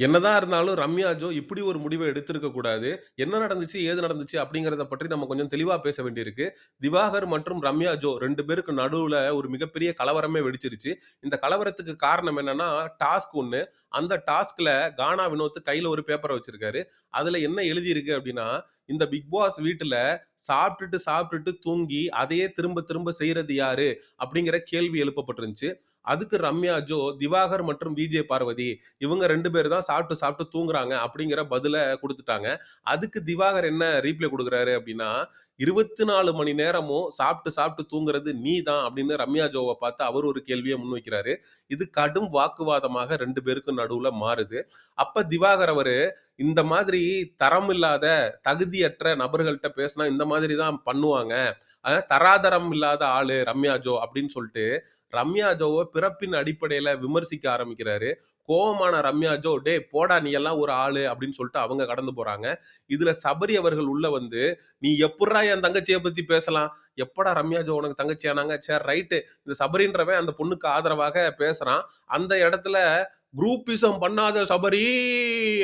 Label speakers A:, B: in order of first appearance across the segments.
A: என்னதான் இருந்தாலும் ரம்யா ஜோ இப்படி ஒரு முடிவை எடுத்திருக்க கூடாது. என்ன நடந்துச்சு? ஏது நடந்துச்சு? அப்படிங்கிறத பற்றி நம்ம கொஞ்சம் தெளிவா பேச வேண்டியிருக்கு. திவாகர் மற்றும் ரம்யா ஜோ ரெண்டு பேருக்கு நடுவுல ஒரு மிகப்பெரிய கலவரமே வெடிச்சிருச்சு. இந்த கலவரத்துக்கு காரணம் என்னன்னா, டாஸ்க் ஒன்று அந்த டாஸ்க்ல கானா வினோத் கையில ஒரு பேப்பரை வச்சிருக்காரு. அதுல என்ன எழுதியிருக்கு அப்படின்னா, இந்த பிக் பாஸ் வீட்டுல சாப்பிட்டுட்டு, சாப்பிட்டுட்டு தூங்கி, அதையே திரும்ப திரும்ப செய்கிறது யாரு? அப்படிங்கிற கேள்வி எழுப்பப்பட்டிருந்துச்சு. அதுக்கு ரம்யா ஜோ, திவாகர் மற்றும் விஜே பார்வதி இவங்க ரெண்டு பேர் தான் சாப்பிட்டு, சாப்பிட்டு தூங்குறாங்க அப்படிங்கிற பதிலை கொடுத்துட்டாங்க அதுக்கு திவாகர் என்ன ரீப்ளை கொடுக்குறாரு அப்படின்னா, "24 மணி நேரமும் சாப்பிட்டு, சாப்பிட்டு தூங்குறது நீ தான்" அப்படின்னு ரம்யா ஜோவை பார்த்து அவர் ஒரு கேள்வியை முன்வைக்கிறாரு. இது கடும் வாக்குவாதமாக ரெண்டு பேருக்கும் நடுவில் மாறுது. அப்போ திவாகர் அவர் "இந்த மாதிரி தரம் இல்லாத, தகுதியற்ற நபர்கள்ட்ட பேசினா இந்த மாதிரி தான் பண்ணுவாங்க. தராதரம் இல்லாத ஆளு ரம்யா ஜோ" அப்படின்னு சொல்லிட்டு ரம்யா ஜோவ பிறப்பின் அடிப்படையில விமர்சிக்க ஆரம்பிக்கிறாரு. கோவமான ரம்யா ஜோ, டே போடா நீ எல்லாம் ஒரு ஆளு" அப்படின்னு சொல்லிட்டு அவங்க கடந்து போறாங்க. இதுல சபரி அவர்கள் உள்ள வந்து, "நீ எப்படா என் தங்கச்சியை பத்தி பேசலாம்? எப்படா ரம்யா ஜோ உனக்கு தங்கச்சியானாங்க சரி ரைட்டு." இந்த சபரின்றவன் அந்த பொண்ணுக்கு ஆதரவாக பேசுறான். அந்த இடத்துல "குரூப்பிசம் பண்ணாத சபரி"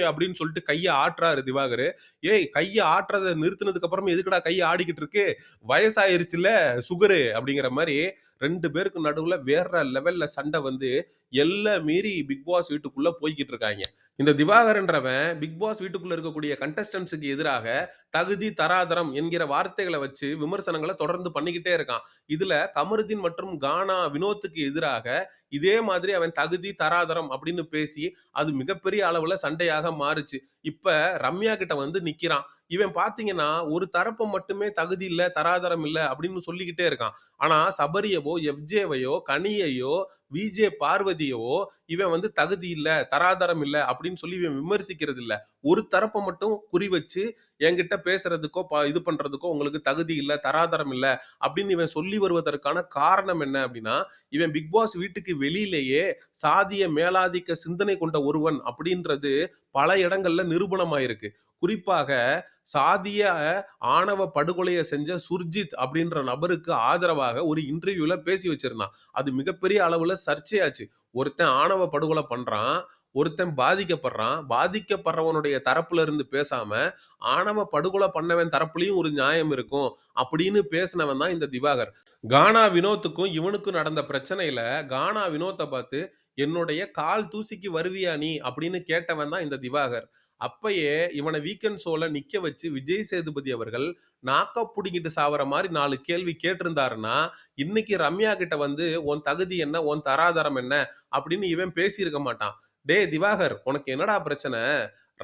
A: அப்படின்னு சொல்லிட்டு கையை ஆட்டுறாரு திவாகரு. "ஏய் கையை ஆட்டுறதை நிறுத்தினதுக்கு அப்புறம் எதுக்குடா கைய ஆடிக்கிட்டு இருக்கு? வயசாயிருச்சுல சுகரு" அப்படிங்கிற மாதிரி ரெண்டு பேருக்கு நடுவுல வேற லெவல்ல சண்டை வந்து எல்லாம் மீறி பிக் பாஸ் வீட்டுக்குள்ள போய்கிட்டு இருக்காங்க இந்த திவாகரன்றவன் பிக் பாஸ் வீட்டுக்குள்ள இருக்கக்கூடிய கண்டஸ்டன்ஸுக்கு எதிராக தகுதி, தராதரம் என்கிற வார்த்தைகளை வச்சு விமர்சனங்களை தொடர்ந்து பண்ணிக்கிட்டே இருக்கான். இதுல கமருதீன் மற்றும் கானா வினோத்துக்கு எதிராக இதே மாதிரி அவன் தகுதி, தராதரம் அப்படின்னு பேசி அது மிகப்பெரிய அளவுல சண்டையாக மாறுச்சு. இப்ப ரம்யா கிட்ட வந்து நிக்கிறான். இவன் பாத்தீங்கன்னா ஒரு தரப்பை மட்டுமே தகுதி இல்ல, தராதரம் இல்ல அப்படின்னு சொல்லிக்கிட்டே இருக்கான். ஆனா சபரியவோ, எஃப்ஜேவையோ, கனியையோ, விஜே பார்வதியவோ இவன் வந்து தகுதி இல்ல, தராதரம் இல்ல அப்படின்னு சொல்லி இவன் விமர்சிக்கிறது இல்ல. ஒரு தரப்பை மட்டும் குறி வச்சு என்கிட்ட பேசுறதுக்கோ, இது பண்றதுக்கோ உங்களுக்கு தகுதி இல்ல, தராதரம் இல்ல அப்படின்னு இவன் சொல்லி வருவதற்கான காரணம் என்ன அப்படின்னா, இவன் பிக் பாஸ் வீட்டுக்கு வெளியிலேயே சாதிய மேலாதிக்க சிந்தனை கொண்ட ஒருவன் அப்படின்றது பல இடங்கள்ல நிரூபணமாயிருக்கு. குறிப்பாக சாதிய ஆணவ படுகொலையை செஞ்ச சுர்ஜித் அப்படின்ற நபருக்கு ஆதரவாக ஒரு இன்டர்வியூல பேசி வச்சிருந்தான். அது மிகப்பெரிய அளவுல சர்ச்சையாச்சு. ஒருத்தன் ஆணவ படுகொலை பண்றான். ஒருத்தன் பாதிக்கப்படுறான். பாதிக்கப்படுறவனுடைய தரப்புல இருந்து பேசாம, ஆணவ படுகொலை பண்ணவன் தரப்புலையும் ஒரு நியாயம் இருக்கும். அப்படின்னு பேசினவன் தான் இந்த திவாகர். கானா வினோத்துக்கும் இவனுக்கும் நடந்த பிரச்சனையில, கானா வினோத்தை பார்த்து, "என்னுடைய கால் தூசிக்கு வருவியா நீ?" அப்படின்னு கேட்டவன் தான் இந்த திவாகர். அப்பயே இவனை வீக்கெண்ட் ஷோல நிக்க வச்சு விஜய் சேதுபதி அவர்கள் நாக்க பிடிங்கிட்டு சாவற மாதிரி நாலு கேள்வி கேட்டிருந்தாருன்னா, இன்னைக்கு ரம்யா கிட்ட வந்து, "உன் தகுதி என்ன? உன் தராதரம் என்ன?" அப்படின்னு இவன் பேசியிருக்க மாட்டான். "டேய் திவாகர், உனக்கு என்னடா பிரச்சனை?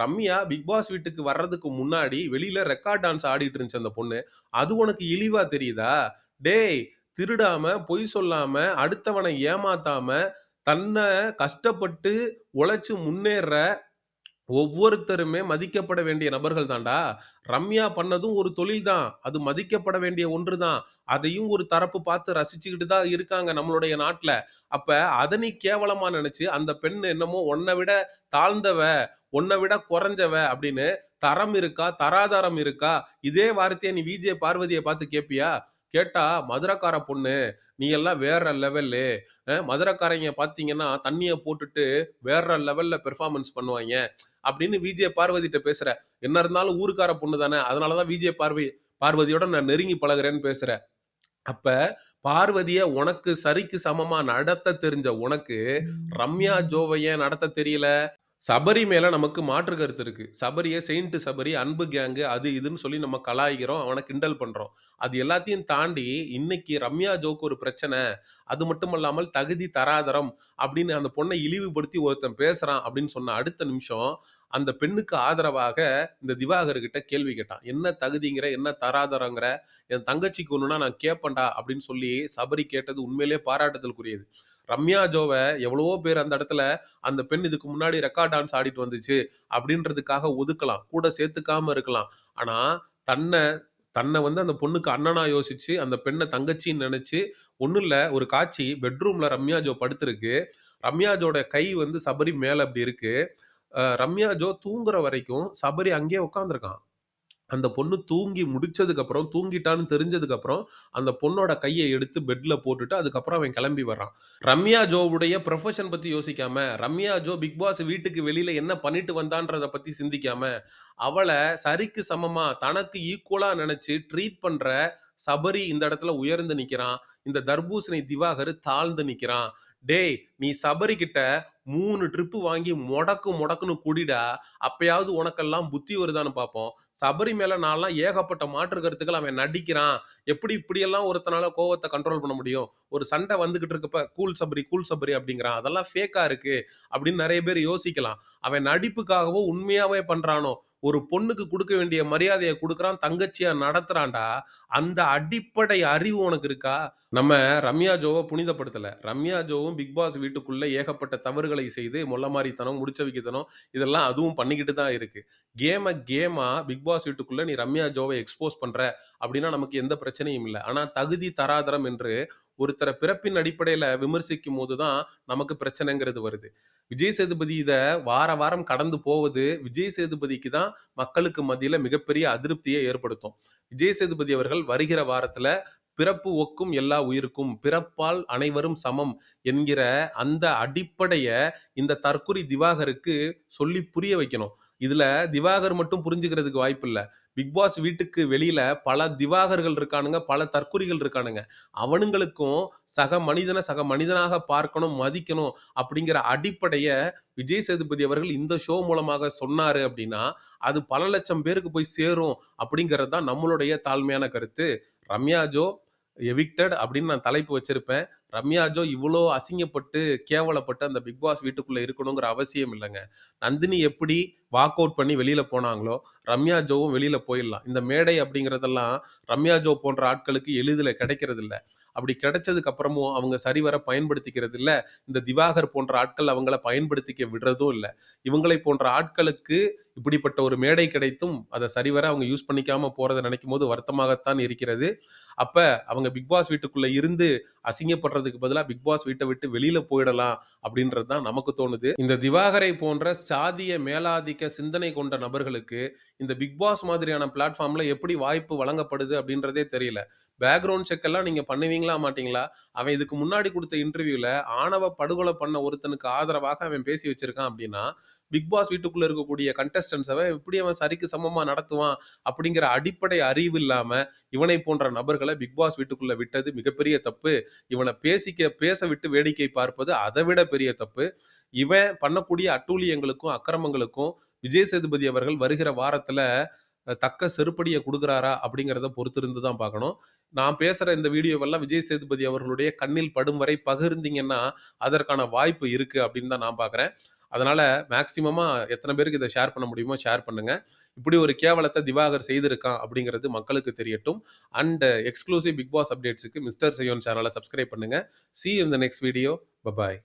A: ரம்யா பிக் பாஸ் வீட்டுக்கு வர்றதுக்கு முன்னாடி வெளியில ரெக்கார்ட் டான்ஸ் ஆடிட்டு இருந்துச்சு அந்த பொண்ணு. அது உனக்கு இழிவா தெரியுதா? டேய் திருடாம, பொய் சொல்லாம, அடுத்தவனை ஏமாத்தாம, தன்னை கஷ்டப்பட்டு உழைச்சு முன்னேற ஒவ்வொருத்தருமே மதிக்கப்பட வேண்டிய நபர்கள் தான்டா. ரம்யா பண்ணதும் ஒரு தொழில் தான். அது மதிக்கப்பட வேண்டிய ஒன்று தான். அதையும் ஒரு தரப்பு பார்த்து ரசிச்சுக்கிட்டு தான் இருக்காங்க நம்மளுடைய நாட்டில் அப்போ அதை நீ கேவலமாக நினச்சி அந்த பெண் என்னமோ உன்னை விட தாழ்ந்தவ, உன்னை விட குறைஞ்சவ அப்படின்னு தரம் இருக்கா? தராதரம் இருக்கா? இதே வார்த்தையை நீ விஜே பார்வதியை பார்த்து கேட்பியா? கேட்டா, "மதுரக்கார பொண்ணு, நீ எல்லாம் வேற லெவலு. அ மதுரக்காரைங்க பார்த்தீங்கன்னா, தண்ணீய போட்டுட்டு வேற லெவல்ல பெர்ஃபார்மன்ஸ் பண்ணுவாய்ங்க." அப்படின்னு விஜே பார்வதிட்ட பேசுற. என்ன இருந்தாலும் ஊருக்கார பொண்ணு தானே. அதனால தான் விஜே பார்வை பார்வதியோட நான் நெருங்கி பழகுறேன்னு பேசுற. அப்ப பார்வதிய உனக்கு சரிக்கு சமமா நடத்த தெரிஞ்ச உனக்கு, ரம்யா, ஜோவ ஏன் நடத்த தெரியல? சபரி மேல நமக்கு மாற்று கருத்து இருக்கு. சபரிய செயின்ட் சபரி, அன்பு கேங்கு அது இதுன்னு சொல்லி நம்ம கலாய்க்கிறோம். அவன கிண்டல் பண்றோம். அது எல்லாத்தையும் தாண்டி இன்னைக்கு ரம்யா, ஜோக்கு ஒரு பிரச்சனை. அது மட்டுமல்லாமல் தகுதி, தராதரம் அப்படின்னு அந்த பொண்ண இழிவுபடுத்தி ஒருத்தன் பேசுறான் அப்படின்னு சொன்ன அடுத்த நிமிஷம், அந்த பெண்ணுக்கு ஆதரவாக இந்த திவாகர்கிட்ட கேள்வி கேட்டான். "என்ன தகுதிங்கிற? என்ன தராதரங்கிற? என் தங்கச்சிக்கு ஒன்றுனா நான் கேட்பேன்டா" அப்படின்னு சொல்லி சபரி கேட்டது உண்மையிலே பாராட்டுதலுக்குரியது. ரம்யா, ஜோவை எவ்வளவோ பேர் அந்த இடத்துல அந்த பெண் இதுக்கு முன்னாடி ரெக்கார்ட் டான்ஸ் ஆடிட்டு வந்துச்சு அப்படின்றதுக்காக ஒதுக்கலாம். கூட சேர்த்துக்காம இருக்கலாம். ஆனால் தன்னை தன்னை வந்து அந்த பொண்ணுக்கு அண்ணனா யோசிச்சு, அந்த பெண்ணை தங்கச்சின்னு நினைச்சு ஒன்றும் இல்லை ஒரு காட்சி பெட்ரூம்ல ரம்யா ஜோ படுத்திருக்கு. ரம்யா ஜோட கை வந்து சபரி மேலே அப்படி இருக்கு. ரம்யா ஜோ தூங்குற வரைக்கும் சபரி அங்கேயே உட்காந்துருக்கான் அந்த பொண்ணு தூங்கி முடிச்சதுக்கப்புறம், தூங்கிட்டான்னு தெரிஞ்சதுக்கப்புறம், அந்த பொண்ணோட கையை எடுத்து பெட்டில் போட்டுட்டு, அதுக்கப்புறம் அவன் கிளம்பி வர்றான். ரம்யா ஜோவுடைய ப்ரொஃபஷன் பற்றி யோசிக்காம, ரம்யா ஜோ பிக் பாஸ் வீட்டுக்கு வெளியில் என்ன பண்ணிட்டு வந்தான்றத பற்றி சிந்திக்காம, அவளை சரிக்கு சமமாக தனக்கு ஈக்குவலாக நினச்சி ட்ரீட் பண்ணுற சபரி இந்த இடத்துல உயர்ந்து நிக்கிறான். இந்த தர்பூசணி திவாகர் தாழ்ந்து நிக்கிறான். டேய்! நீ சபரி கிட்ட மூணு ட்ரிப்பு வாங்கி முடக்கு முடக்குன்னு குடிடா. அப்பயாவது உனக்கெல்லாம் புத்தி வருதான்னு பார்ப்போம். சபரி மேல நான்லாம் ஏகப்பட்ட மாற்று கருத்துக்கள் அவன் நடிக்கிறான். எப்படி இப்படியெல்லாம் ஒருத்தனால கோவத்தை கண்ட்ரோல் பண்ண முடியும்? ஒரு சண்டை வந்துகிட்டு இருக்கப்ப, "கூல் சபரி, கூல் சபரி" அப்படிங்கிறான். அதெல்லாம் ஃபேக்கா இருக்கு அப்படின்னு நிறைய பேர் யோசிக்கலாம். அவன் நடிப்புக்காகவோ, உண்மையாவே பண்றானோ, ஒரு பொண்ணுக்கு கொடுக்க வேண்டிய மரியாதையை கொடுக்குறான் தங்கச்சியா நடத்துறான்டா. அந்த அடிப்படை அறிவு உனக்கு இருக்கா? நம்ம ரம்யா ஜோவை புனிதப்படுத்தல. ரம்யா ஜோவும் பிக் பாஸ் வீட்டுக்குள்ள ஏகப்பட்ட தவறுகளை செய்து, மொள்ளமாரித்தனம், முடிச்சவிக்கித்தனம் இதெல்லாம் அதுவும் பண்ணிக்கிட்டு தான் இருக்கு. கேம கேமா பிக் பாஸ் வீட்டுக்குள்ள நீ ரம்யா ஜோவை எக்ஸ்போஸ் பண்ற அப்படின்னா நமக்கு எந்த பிரச்சனையும் இல்லை ஆனா தகுதி, தராதரம் என்று ஒருத்தரை பிறப்பின் அடிப்படையில விமர்சிக்கும்போது தான் நமக்கு பிரச்சனைங்கிறது வருது. விஜய் சேதுபதி இத வார வாரம் கடந்து போவது, விஜய் சேதுபதிக்கு தான் மக்களுக்கு மத்தியில மிகப்பெரிய அதிருப்தியை ஏற்படுத்தும். விஜய் சேதுபதி அவர்கள் வருகிற வாரத்துல "பிறப்பு ஒக்கும் எல்லா உயிருக்கும், பிறப்பால் அனைவரும் சமம்" என்கிற அந்த அடிப்படைய இந்த தற்குறி திவாகருக்கு சொல்லி புரிய வைக்கணும். இதுல திவாகர் மட்டும் புரிஞ்சுக்கிறதுக்கு வாய்ப்பில்ல. பிக் பாஸ் வீட்டுக்கு வெளியில பல திவாகர்கள் இருக்கானுங்க, பல தற்குறிகள் இருக்கானுங்க. அவனுங்களுக்கும் சக மனிதனை சக மனிதனாக பார்க்கணும், மதிக்கணும் அப்படிங்கிற அடிப்படைய விஜய் சேதுபதி அவர்கள் இந்த ஷோ மூலமாக சொன்னாரு அப்படின்னா, அது பல லட்சம் பேருக்கு போய் சேரும் அப்படிங்கிறது தான் நம்மளுடைய தாழ்மையான கருத்து. ரம்யா ஜோ எவிக்டட் அப்படின்னு நான் தலைப்பு வச்சிருப்பேன். ரம்யா ஜோ அசிங்கப்பட்டு, கேவலப்பட்டு அந்த பிக் பாஸ் வீட்டுக்குள்ளே இருக்கணுங்கிற அவசியம் இல்லைங்க நந்தினி எப்படி வாக் அவுட் பண்ணி வெளியில் போனாங்களோ, ரம்யா ஜோவும் வெளியில் போயிடலாம். இந்த மேடை அப்படிங்கிறதெல்லாம் ரம்யா ஜோ போன்ற ஆட்களுக்கு எளிதில கிடைக்கிறதில்ல. அப்படி கிடைச்சதுக்கு அப்புறமும் அவங்க சரிவர பயன்படுத்திக்கிறது இல்லை இந்த திவாகர் போன்ற ஆட்கள் அவங்கள பயன்படுத்திக்க விடுறதும் இல்லை இவங்களை போன்ற ஆட்களுக்கு இப்படிப்பட்ட ஒரு மேடை கிடைத்தும், அதை சரிவர அவங்க யூஸ் பண்ணிக்காம போகிறத நினைக்கும் போது வருத்தமாகத்தான் இருக்கிறது. அப்ப அவங்க பிக் பாஸ் வீட்டுக்குள்ள இருந்து அசிங்கப்படுறதுக்கு பதிலா பிக் பாஸ் வீட்டை விட்டு வெளியில போயிடலாம் அப்படின்றது தான் நமக்கு தோணுது. இந்த திவாகரை போன்ற சாதிய மேலாதிக்க சிந்தனை கொண்ட நபர்களுக்கு இந்த பிக் பாஸ் மாதிரியான பிளாட்ஃபார்ம்ல எப்படி வாய்ப்பு வழங்கப்படுது அப்படின்றதே தெரியல. பேக்ரவுண்ட் செக் எல்லாம் நீங்க பண்ணுவீங்களா? மாட்டீங்களா? அவன் இதுக்கு முன்னாடி கொடுத்த இன்டர்வியூல ஆணவ படுகொலை பண்ண ஒருத்தனுக்கு ஆதரவாக அவன் பேசி வச்சிருக்கான் அப்படின்னா, பிக் பாஸ் வீட்டுக்குள்ள இருக்கக்கூடிய கண்டஸ்டன்ட்ஸ எப்படி அவன் சரிக்கு சமமா நடத்துவான்? அப்படிங்கிற அடிப்படை அறிவு இல்லாம, இவனை போன்ற நபர்களை பிக் பாஸ் வீட்டுக்குள்ள விட்டது மிகப்பெரிய தப்பு. இவனை பேசிக்க பேச விட்டு வேடிக்கை பார்ப்பது அதை விட பெரிய தப்பு. இவன் பண்ணக்கூடிய அட்டூழியங்களுக்கும், அக்கிரமங்களுக்கும் விஜய் சேதுபதி அவர்கள் வருகிற வாரத்துல தக்க செருப்படியை கொடுக்குறாரா அப்படிங்கிறத பொறுத்திருந்து தான் பார்க்கணும். நான் பேசுகிற இந்த வீடியோவெல்லாம் விஜய் சேதுபதி அவர்களுடைய கண்ணில் படும் வரை பகிர்ந்தீங்கன்னா, அதற்கான வாய்ப்பு இருக்குது அப்படின்னு தான் நான் பார்க்குறேன். அதனால் மேக்சிமமாக எத்தனை பேருக்கு இதை ஷேர் பண்ண முடியுமோ ஷேர் பண்ணுங்கள் இப்படி ஒரு கேவலத்தை திவாகர் செய்திருக்கான் அப்படிங்கிறது மக்களுக்கு தெரியட்டும். அண்ட் எக்ஸ்க்ளூசிவ் பிக் பாஸ் அப்டேட்ஸுக்கு மிஸ்டர் செய்யோன் சேனலை சப்ஸ்கிரைப் பண்ணுங்க. சி இந்த த நெக்ஸ்ட் வீடியோ. பபாய்.